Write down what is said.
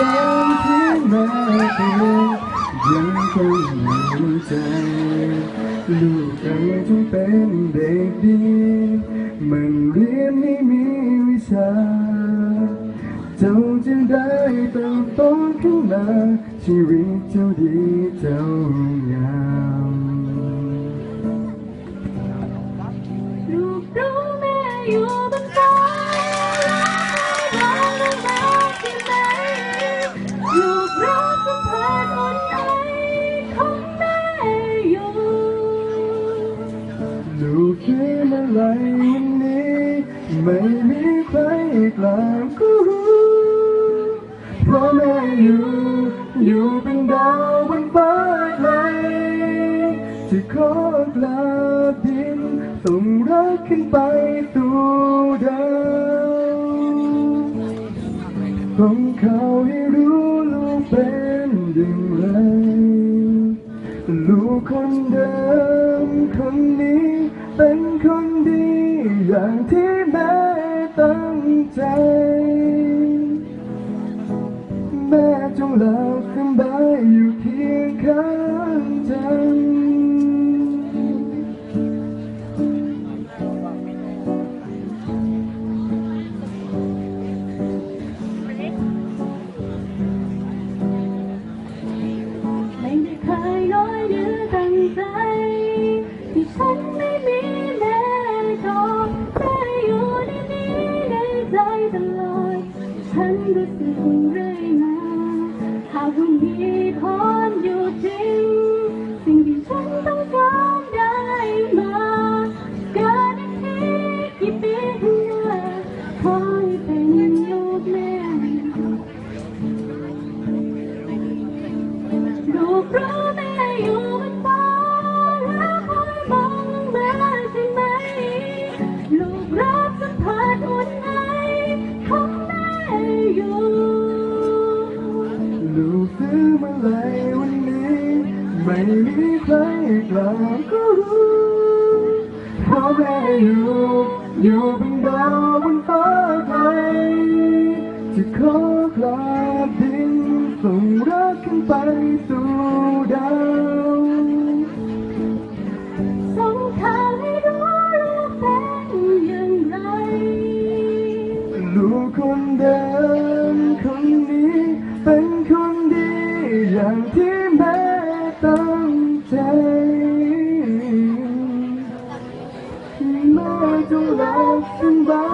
ตามที่แม่เตือยังคงมีใจลูกเอ๋ยจงเป็นเด็กดีมันเรียนให้มีวิชา เจ้าจะได้เติบโตขึ้นมาชีวิตเจ้าดีเจ้างามลูกรู้แม่อยู่ ไรวันนี้ ไม่มีใครกลางก็รู้เพราะแม่อยู่อยู่เป็นดาวบนฟ้าไกลจะขอกราดินส่งรักขึ้นไปสู่ดาวต้องเขาให้รู้ลูกเป็นอย่างไร ลูกคนเดิมคนนี้ เป็นคนดีอย่างที่แม่ตั้งใจ แม่จงหลับสบ ฉันไม่มีแม่ชอบแม่อยู่ในนี้ในใจตลอด ฉันรู้สึกเรื่อยมาหากวันนี้พรอยู่จริง สิ่งที่ฉันต้องการได้มาเกิดอีกกี่ปีข้างหน้าขอให้เป็นลูกแม่ลูกรู้แม่อยู่ ไหลวันนี้ ไม่มีใครกล่าก็รู้เพราะแม่อยู่อยู่เป็นดาวบนฟ้าไกลจะขอกราบดินส่งรักขึ้นไปสู่ดาวส่งข่าวให้รู้ลูกเป็นอย่างไรลูกคนเดิม งหลั